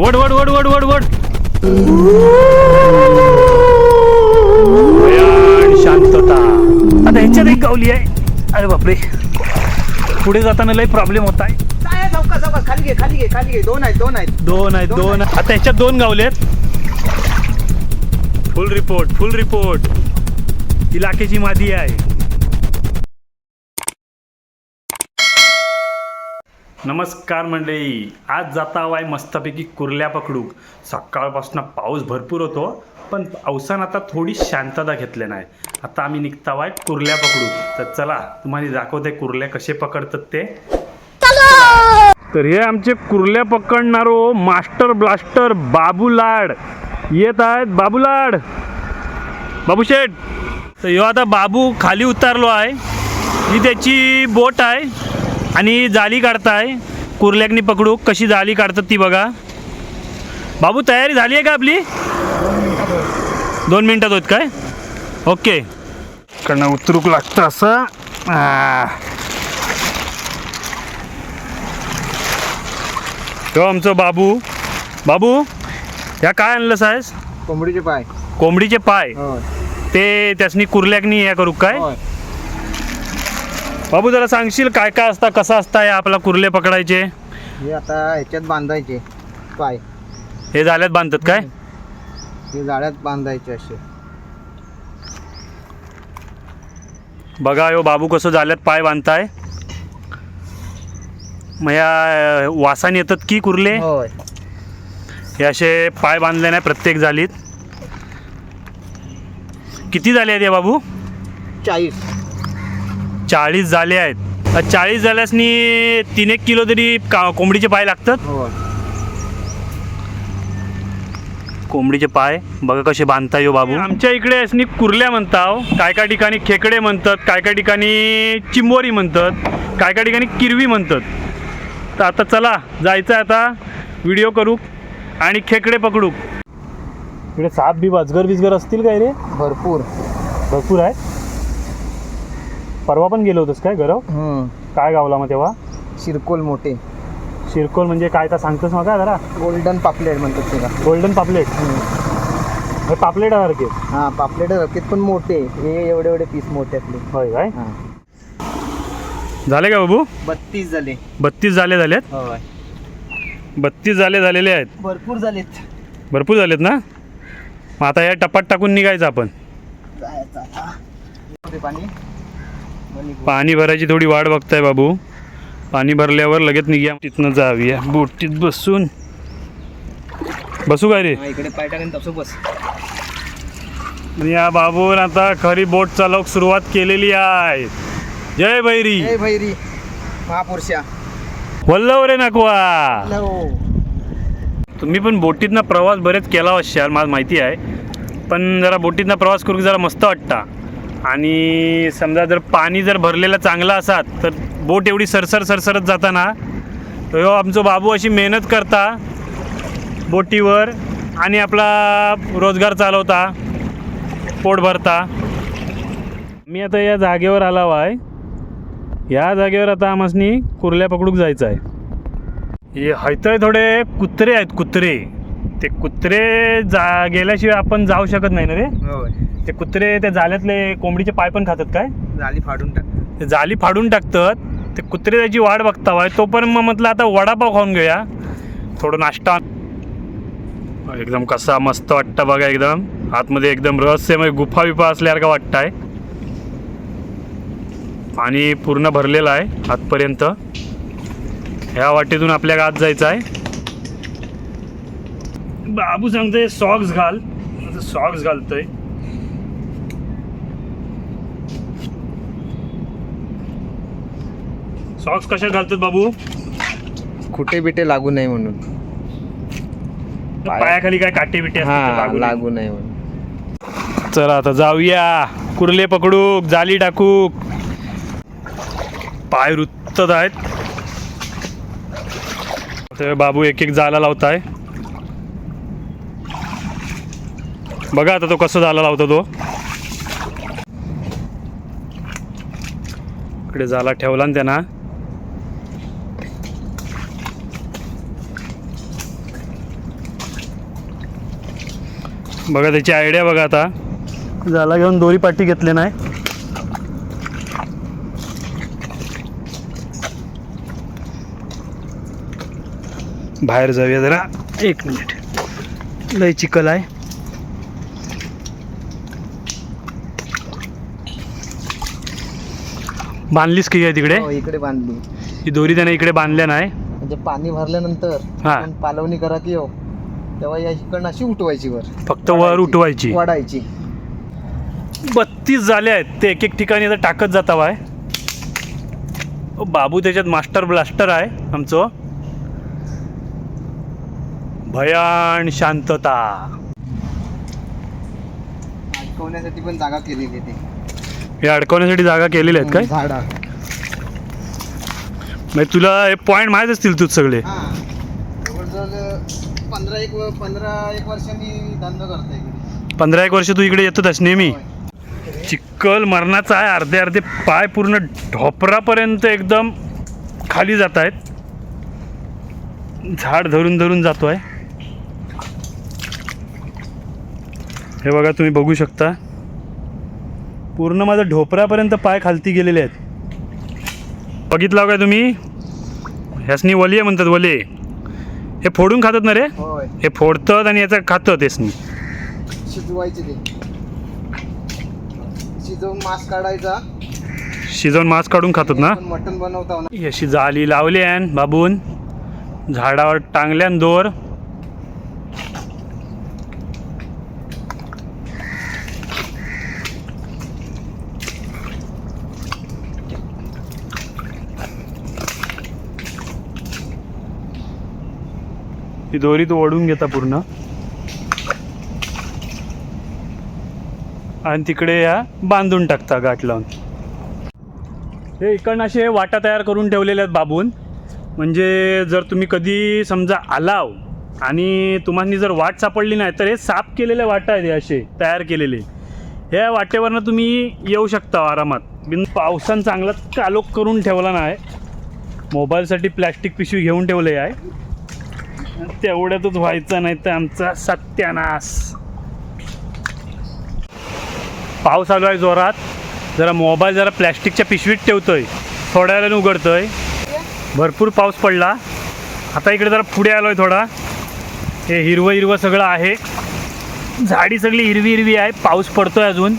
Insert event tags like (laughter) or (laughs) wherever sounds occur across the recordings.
वड वड वड वड वड वड. शांतता. आता ह्याच्यात एक गावली आहे. अरे बापरे. पुढे जाताना लय प्रॉब्लेम होत आहे. खाली घे खाली घे खाली घे. दोन आहेत दोन आहेत. दोन आहेत दोन आता ह्याच्यात दोन गावले आहेत. फुल रिपोर्ट फुल रिपोर्ट इलाकेची मादी आहे. नमस्कार मंडळी. आज जाता वाय मस्तपैकी कुर्ल्या पकडू. सकाळपासून पाऊस भरपूर होतो पण अवसान आता थोडी शांतता घेतली नाही. आता आम्ही निघता वाय कुर्ल्या पकडू. तर चला तुम्हाला दाखवते कुर्ल्या कसे पकडतात ते. तर हे आमचे कुर्ल्या पकडणारो मास्टर ब्लास्टर बाबूलाड. येत आहेत बाबूलाड. बाबू शेठ. तर ह्यो आता बाबू खाली उतारलो आहे. ही त्याची बोट आहे. आणि जाळी काढताय. कुर्ल्याकनी पकडू. कशी जाळी काढतात ती बघा. बाबू तयारी झाली आहे का आपली? दोन मिनटात होत काय? ओके. इकडनं उतरूक लागतं असं. तो आमचं बाबू. बाबू ह्या काय आणलं साहेस कोंबडीचे पाय. कोंबडीचे पाय. होय. ते त्यासनी कुर्ल्याकनी हे करू काय? होय. बाबू जरा सांगशील काय काय असता कसा असता हे आपला कुर्ले पकडायचे? हे आता ह्याच्यात बांधायचे पाय. हे झाल्यात बांधतात काय? हे जाळ्यात बांधायचे असे. बघा यो बाबू कसं झाल्यात पाय बांधताय. मग या वासाने येतात की कुर्ले? होय. हे असे पाय बांधले नाही प्रत्येक जालीत किती झाले आहेत हे बाबू? चाळीस. चाळीस झाले आहेत. चाळीस झाल्यासनी तीन एक किलो तरी का कोंबडीचे पाय लागतात? कोंबडीचे पाय बघा कसे बांधता यो बाबू. आमच्या इकडे असनी कुर्ल्या म्हणताव काय काय ठिकाणी खेकडे म्हणतात काय काय ठिकाणी चिंबोरी म्हणतात काय काय ठिकाणी किरवी म्हणतात. तर आता चला जायचं आहे आता व्हिडिओ करू आणि खेकडे पकडू. इकडे साप बी अजगर बिजगर असतील काय रे? भरपूर. भरपूर आहे. परवा पण गेलो होतोस काय गरव? हम्म काय गावला मग तेव्हा? शिरकोल मोठे. शिरकोल म्हणजे काय तर सांगतोस मग काय जरा? गोल्डन पापलेट म्हणतात त्याला. गोल्डन पापलेट हे पापलेट सारखे हा पापलेट रकेत पण मोठे. हे एवढे एवढे पीस मोठे आपले. होय काय? हा. झाले का बाबू? बत्तीस झाले. बत्तीस झाले झालेत? होय. बत्तीस झाले झालेले आहेत. भरपूर झालेत. भरपूर झालेत ना? मग आता या टपात टाकून निघायचं आपण. जायचं आता. ते पाणी. पाणी भरायची थोडी वाट बघताय बाबू. पाणी भरल्यावर लगेच निघूया तिथनं जाऊया बोटीत बसून. बसू काय रे? इकडे पाय टाकून तसं बस. या बाबून आता खरी बोट चालवक सुरुवात केलेली आहे. जय भैरी. ए भैरी. महापुरुषा. वल्लव रे नकवा. तुम्ही पण बोटीतनं प्रवास बरेच केला असाल मला माहिती आहे. पण जरा बोटीतनं प्रवास करू जरा मस्त वाटता. आणि समजा जर पाणी जर भरलेलं चांगलं असात तर बोट एवढी सरसर सरसरत जाताना तर हो आमचो बाबू अशी मेहनत करता बोटीवर आणि आपला रोजगार चालवता पोट भरता. मी आता या जागेवर आलाव आहे या जागेवर आता आमसनी कुर्ल्या पकडूक जायचं आहे हे हयतय थोडे कुत्रे आहेत कुत्रे. ते कुत्रे जा गेल्याशिवाय आपण जाऊ शकत नाही ना रे? हो ते कुत्रे त्या जाल्यातले कोंबडीचे पाय पण खातात काय? झाली फाडून टाक. ते जाली फाडून टाकतात. ते कुत्रे त्याची वाट बघता वाय. तोपर्यंत मग म्हटलं आता वडापाव खाऊन घेऊया. थोडं नाश्ता. एकदम कसा मस्त वाटतं बघा एकदम. आतमध्ये एकदम रहस्यमय गुफा बिफा असल्यासारखं वाटतंय. पाणी पूर्ण भरलेलं आहे आतपर्यंत. ह्या वाटेतून आपल्या आत जायचं आहे बाबू सांगतोय सॉक्स घाल. सॉक्स घालतोय. सॉक्स कशा घालतात बाबू? खुटे बिटे लागू नये म्हणून. पाया- पायाखाली काय काटे बिटे हा असतात लागू लागू नये म्हणून. चला आता जाऊया. कुर्ले पकडू जाली टाकू पाय रुतत आहेत. ते बाबू एक एक जाला लावताय. बघा आता तो कसं जाला लावतो तो. इकडे जाला ठेवला ना त्यांना. बघा त्याची आयडिया बघा आता. झाला घेऊन दोरी पाठी घेतले नाही. बाहेर जाऊया जरा. एक मिनिट. लय चिकल आहे. बांधलीस की तिकडे? हो, इकडे बांधली. ही दोरी त्याने इकडे बांधल्या नाही. म्हणजे पाणी भरल्यानंतर हा. आपण पालवणी करा की हो. तेव्हा या इकडनं अशी उठवायची वर. फक्त वर उठवायची. वाढायची. बत्तीस झाले आहेत ते एक एक ठिकाणी आता टाकत जाता वाय ओ, बाबू त्याच्यात मास्टर ब्लास्टर आहे आमचं. भयान शांतता. अडकवण्यासाठी पण जागा केलेली आहे हे अडकवण्यासाठी जागा केलेल्या आहेत ते काय झाडा. म्हणजे तुला हे पॉईंट माहीत असतील तूच सगळे. हा. जवळजवळ पंधरा एक पंधरा एक वर्षांनी धंदा करता इकडे पंधरा एक वर्ष तू इकडे येतोच नेहमी. चिक्कल मरणाचा आहे अर्धे अर्धे पाय पूर्ण ढोपरापर्यंत एकदम खाली जात आहेत झाड धरून धरून जातोय. हे बघा तुम्ही बघू शकता. पूर्ण माझा ढोपरापर्यंत पाय खालती गेलेले आहेत. बघितलं काय तुम्ही? ह्यासनी वलिये म्हणतात वले. हे फोडून खातात ना रे? होय. हे फोडतात आणि याचं खातं तेसनी शिजवायचे ते. शिजवून मांस काढायचा. शिजवून मांस काढून खातात ना? मटण बनवता ना. अशी जाली लावली आहे बाबून. झाडावर टांगल्यान दोर. ही दोरी तो ओढून घेता पूर्ण. आणि तिकडे या बांधून टाकता गाठ लावून. हे इकडनं असे वाटा तयार करून ठेवलेले आहेत बाबून. म्हणजे जर तुम्ही कधी समजा आलाव आणि तुम्हाला जर वाट सापडली नाही तर हे साफ केलेले वाटा आहेत हे असे तयार केलेले. ह्या वाटेवरनं तुम्ही येऊ शकता आरामात. बिन पावसानं चांगला कालोख करून ठेवला नाही. मोबाईलसाठी प्लॅस्टिक पिशवी घेऊन ठेवले आहे. तेवढ्यातच व्हायचं नाही तर आमचा सत्यानाश. पाऊस आलो आहे जोरात. जरा मोबाईल जरा प्लॅस्टिकच्या पिशवीत ठेवतोय. थोड्या वेळाने उघडतोय. भरपूर पाऊस पडला. आता इकडे जरा पुढे आलोय थोडा. हे हिरवं हिरवं सगळं आहे. झाडी सगळी हिरवी हिरवी आहे. पाऊस पडतोय अजून.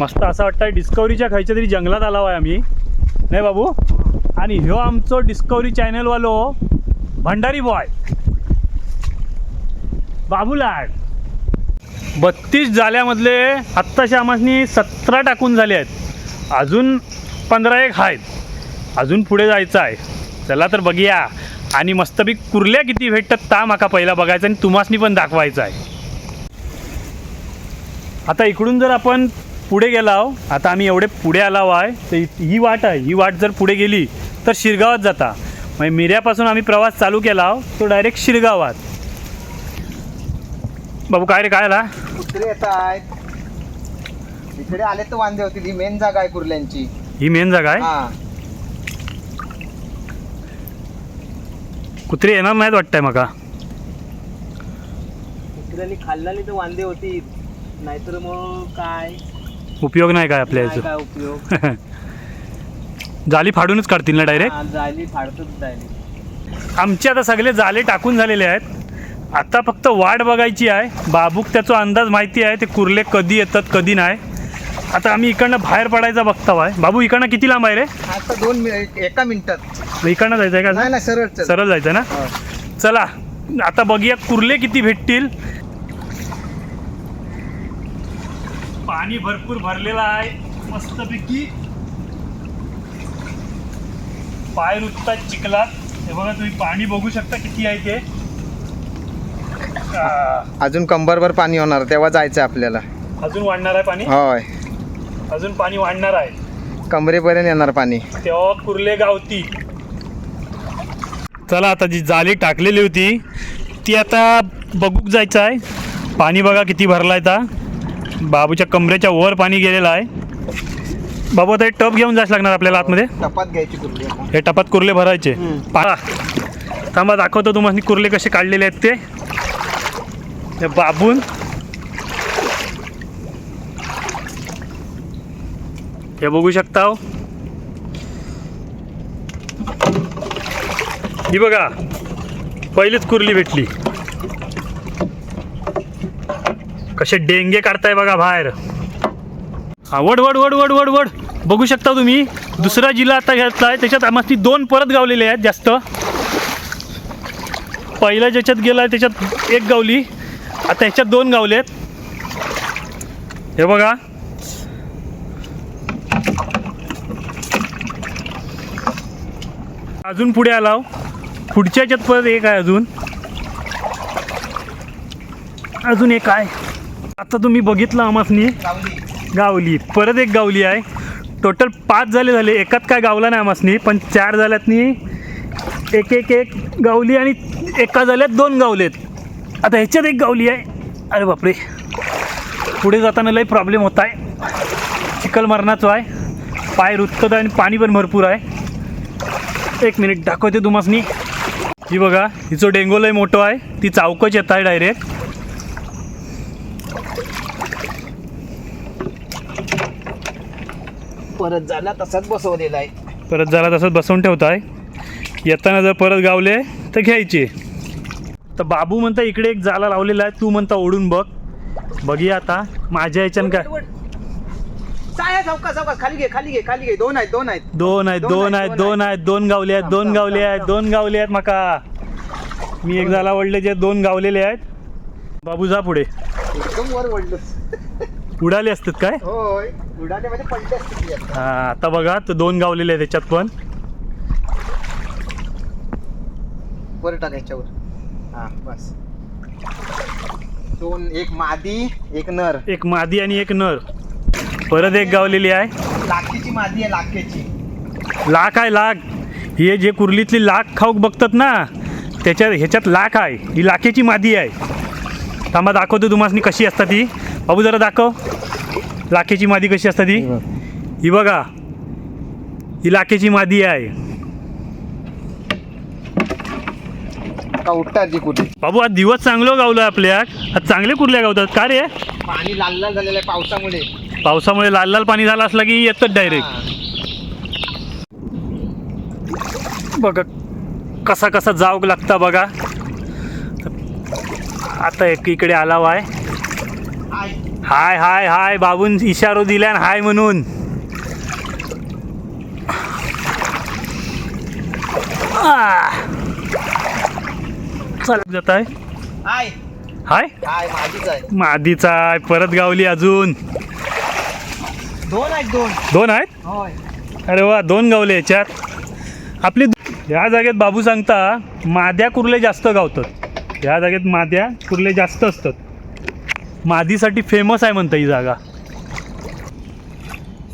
मस्त असं वाटतं डिस्कवरीच्या खायच्या तरी जंगलात आलो आहे आम्ही. नाही बाबू? आणि ह्यो आमचो डिस्कवरी चॅनलवालो भंडारी बॉय बाबूलाड बत्तीस जाल्यामधले आत्ताच्या आम्हानी सतरा टाकून झाले आहेत. अजून पंधरा एक आहेत. अजून पुढे जायचं आहे चला तर बघूया. आणि मस्तपैकी कुर्ल्या किती भेटतात ता माका पहिला बघायचं आणि तुम्हासनी पण दाखवायचं आहे आता इकडून जर आपण पुढे गेलाव. आता आम्ही एवढे पुढे आलाव आहे. तर ही वाट आहे. ही वाट जर पुढे गेली तर शिरगावात जाता. म्हणजे मिऱ्यापासून आम्ही प्रवास चालू केला तो डायरेक्ट शिरगावात. बाबू काय रे काय आला? कुत्रे येत आहेत इकडे आले तर वांदे होतील. ही मेन जागा आहे कुर्ल्यांची. ही मेन जागा आहे? हा. कुत्रे येणार नाहीत वाटतंय मका. कुत्र्यांनी खाल्ल्याने तर वांदे होतील. नाहीतर मग काय? उपयोग नाही काय आपल्या याचं? उपयोग? (laughs) जाली फाडूनच काढतील ना डायरेक्ट? हा, फाडतच जायली आमचे आता सगळे जाले टाकून झालेले आहेत. आता फक्त वाट बघायची आहे. बाबूक त्याचा अंदाज माहिती आहे. ते कुर्ले कधी येतात कधी नाही. आता आम्ही इकडनं बाहेर पडायचा बघता आहे. बाबू इकडनं किती लांब आहे रे? आता दोन मिनिट एका मिनिटात. इकडनं जायचं आहे का? नाही सरळ चल. सरळ जायचं ना? हा. चला आता बघूया कुर्ले किती भेटतील. पाणी भरपूर भरलेलं आहे. मस्तपैकी पाय रुततात चिखलात. हे बघा तुम्ही पाणी बघू शकता किती आहे ते. अजून कंबरभर पाणी होणार तेव्हा जायचं आपल्याला. अजून वाढणार आहे पाणी? होय. अजून पाणी वाढणार आहे. कमरेपर्यंत येणार पाणी. तेव्हा कुर्ले गावती. चला आता जी जाली टाकलेली होती ती आता बघूक जायचं आहे. पाणी बघा किती भरलं आहे आता. बाबूच्या कमरेच्या वर पाणी गेलेलं आहे. बाबू आता हे टप घेऊन जायला लागणार आपल्याला आतमध्ये? टपात घ्यायची कुर्ली. हे टपात कुर्ले भरायचे. पहा. थांबा दाखवतो तुम्हाला कुर्ले कसे काढलेले आहेत ते. बाबून. हे बघू शकता हो. ही बघा पहिलीच कुर्ली भेटली. कसे डेंगे काढताय बघा बाहेर. हा वड वड वड वड वड वड. बघू शकता तुम्ही दुसरा जिल्हा आता घेतलाय त्याच्यात आम्हाला दोन परत गावलेले आहेत जास्त. पहिला ज्याच्यात गेलाय त्याच्यात एक गावली. आता ह्याच्यात दोन गावले आहेत. हे बघा. अजून पुढे आलाव हो. पुढच्या ह्याच्यात परत एक आहे अजून. अजून एक आहे. आता तुम्ही बघितलं आमासनी? सावली. गावली. परत एक गावली आहे. टोटल पाच झाले झाले. एकात काय गावला नाही आमासनी पण चार झाल्यातनी एक एक एक गावली आणि एका झाल्यात दोन गावलेत आता ह्याच्यात एक गावली आहे. अरे बापरे. पुढे जाताना लई प्रॉब्लेम होत आहे. चिखल मरणाचं आहे. पाय रुतकत आहे आणि पाणी पण भरपूर आहे. एक मिनिट दाखवते तुम्हासनी. ही बघा हिचं डेंगो लय मोठं आहे. ती चावकच येत आहे डायरेक्ट परत झाला तसाच बसवलेला आहे. परत तसंच बसवून ठेवताय. येताना जर परत गावले तर घ्यायचे. तर बाबू म्हणता इकडे एक जाला लावलेला आहे तू म्हणता ओढून बघ. बघूया आता माझ्या याच्यानं काय? खाली घे खाली घे खाली घे. दोन आहेत दोन आहेत. दोन आहेत दोन आहेत दोन आहेत. दोन गावले आहेत दोन गावले आहेत दोन गावले आहेत माका. मी एक जाला ओढले जे दोन गावलेले आहेत. बाबू जा पुढे. एकदम वर वडलो उडाले असतात काय? होय उडाले म्हणजे असते ती आता. हा आता बघा तर दोन गावलेले आहेत त्याच्यात पण. वर टाक याच्यावर. हा बस. दोन एक मादी एक नर. एक मादी आणि एक नर. परत एक गावलेली आहे. लाखेची मादी आहे लाखेची. लाख आहे लाख. हे जे कुर्लीतली लाख खाऊक बघतात ना त्याच्यात ह्याच्यात लाख आहे. ही लाखेची मादी आहे. थांबा दाखवतो तुम्हाला कशी असतात ती बाबू जरा दाखव. लाखेची मादी कशी असतात ती ही बघा. ही लाखेची मादी आहे. बाबू आज दिवस चांगलं गावलं आपल्या. आज चांगले कुर्ल्या गावतात. का रे? पाणी लाल लाल झालेलं आहे पावसामुळे. पावसामुळे लाल लाल पाणी झालं असलं की येतात डायरेक्ट. बघा कसा कसा जावग लागता बघा. आता एक इकडे आला आहे आय. हाय हाय हाय बाबून इशारो दिल्यान हाय म्हणून. चल जात आहे. हाय. मादीचा आहे. परत गावली अजून. दोन आहेत दोन. दोन आहेत? होय. अरे वा दोन गावले याच्यात. आपली या जागेत बाबू सांगता माद्या कुर्ले जास्त गावतात. या जागेत माद्या कुर्ले जास्त असतात. मादीसाठी फेमस आहे म्हणता ही जागा.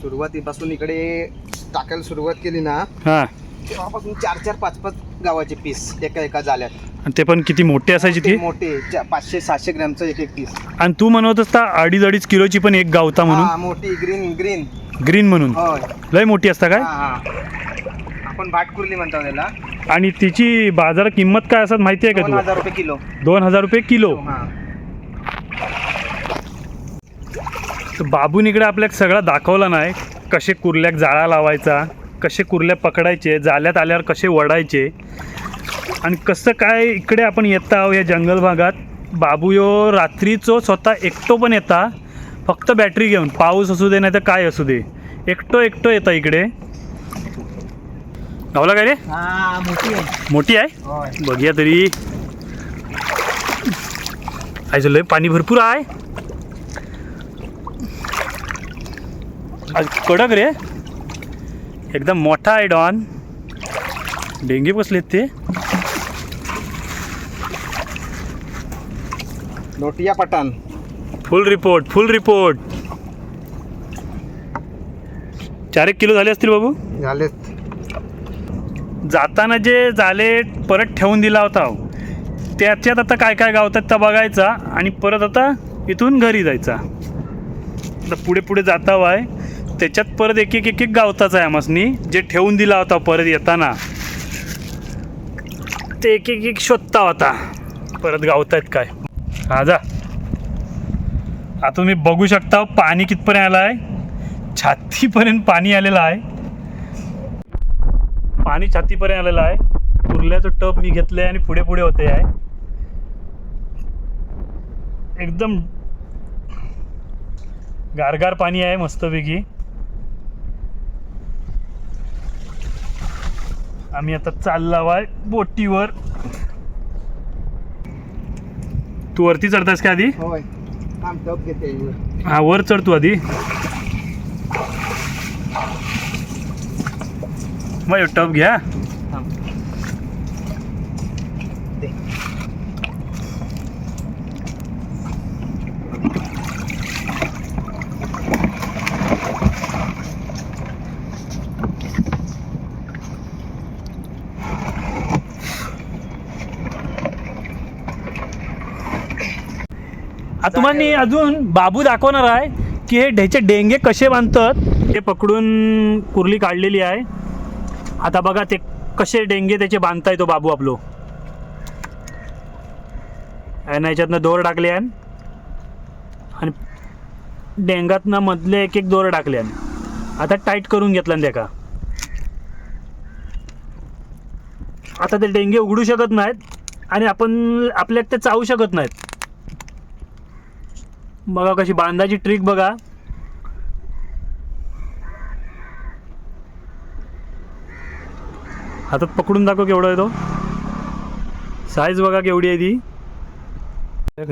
सुरुवातीपासून इकडे टाकायला सुरुवात केली ना हां. तेव्हापासून चार चार पाच पाच गावाचे पीस एका एका झाल्यात आणि ते पण किती मोठी असायची ती? मोठे चा- पाचशे सहाशे ग्रॅमचं एक एक पीस आणि तू म्हणत असता अडीच अडीच किलोची पण एक गावता म्हणून? हा मोठी ग्रीन ग्रीन ग्रीन म्हणून? होय. लय मोठी असता काय? हा हा. आपण भाटकुर्ली म्हणतो त्याला. आणि तिची बाजार किंमत काय असत माहिती आहे का दोन तुला हजार रुपये किलो. दोन हजार रुपये किलो. हा. तर बाबून इकडे आपल्याला सगळा दाखवला नाही कसे कुर्ल्याक जाळा लावायचा कसे कुर्ल्या पकडायचे जाल्यात आल्यावर कसे वडायचे. आणि कसं काय इकडे आपण येता आहो या जंगल भागात बाबू यो रात्रीचो स्वतः एकटो पण येता फक्त बॅटरी घेऊन. पाऊस असू दे नाही तर काय असू दे. एकटो एकटो येता इकडे. गावला काय रे? हा मोठी आहे. मोठी आहे? होय. बघूया तरी. आयचं लय पाणी भरपूर आहे. आज कडक रे. एकदम मोठा आहे डॉन. डेंगे बसलेत ते. Lotiya Pathan. Full report full report. चार एक किलो झाले असतील बाबू? झाले जाताना जे झाले परत ठेवून दिला होता. त्याच्यात आता काय काय गावतात त्या बघायचा आणि परत आता इथून घरी जायचा. आता पुढे पुढे जाता वाय. त्याच्यात परत एक एक एक एक गावताच आहे आमसनी जे ठेवून दिला होता परत येताना. ते एक एक एक शोधता होता. परत गावतायत काय? हा जा. आता तुम्ही बघू शकता पाणी कितपर्यंत आलं आहे छातीपर्यंत पाणी आलेलं आहे. पाणी छातीपर्यंत आलेलं आहे. कुर्ल्याचं टप मी घेतलंय आणि पुढे पुढे होते आहे. एकदम गारगार पाणी आहे मस्तपैकी आम्ही आता चाललो आहे बोटीवर. तू वरती चढतास का आधी. हा वर चढ तू आधी. मग ह्यो टप घ्या तुम्हाला अजून बाबू दाखवणार आहे की हे ढेचे डेंगे कसे बांधतात ते पकडून कुर्ली काढलेली आहे. आता बघा ते कसे डेंगे त्याचे बांधताय तो बाबू आपलो. आणि याच्यातनं दोर टाकले आहे. आणि डेंगातनं मधले एक एक दोर टाकले आता टाईट करून घेतला त्या आता ते डेंगे उघडू शकत नाहीत आणि आपण आपल्यात ते चावू शकत नाहीत. बघा कशी बांधाची ट्रिक बघा. हातात पकडून दाखव केवढा आहे तो. साईज बघा केवढी आहे ती. काय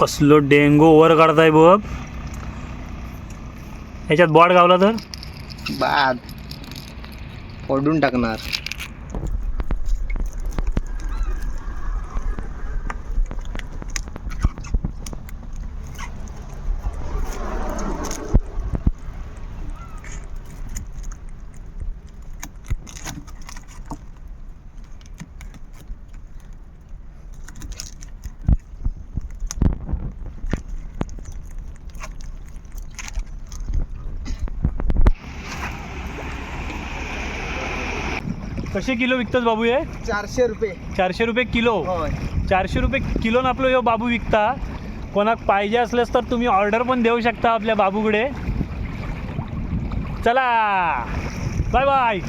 कसलो डेंगू वर काढताय बघ. याच्यात बॉड गावला तर? बाद. फोडून टाकणार. कसे किलो विकतात बाबू हे? चारशे रुपये. चारशे रुपये किलो? होय. चारशे रुपये किलोन आपलं ह्यो बाबू विकता. कोणाक पाहिजे असल्यास तर तुम्ही ऑर्डर पण देऊ शकता आपल्या बाबूकडे. चला. Bye bye.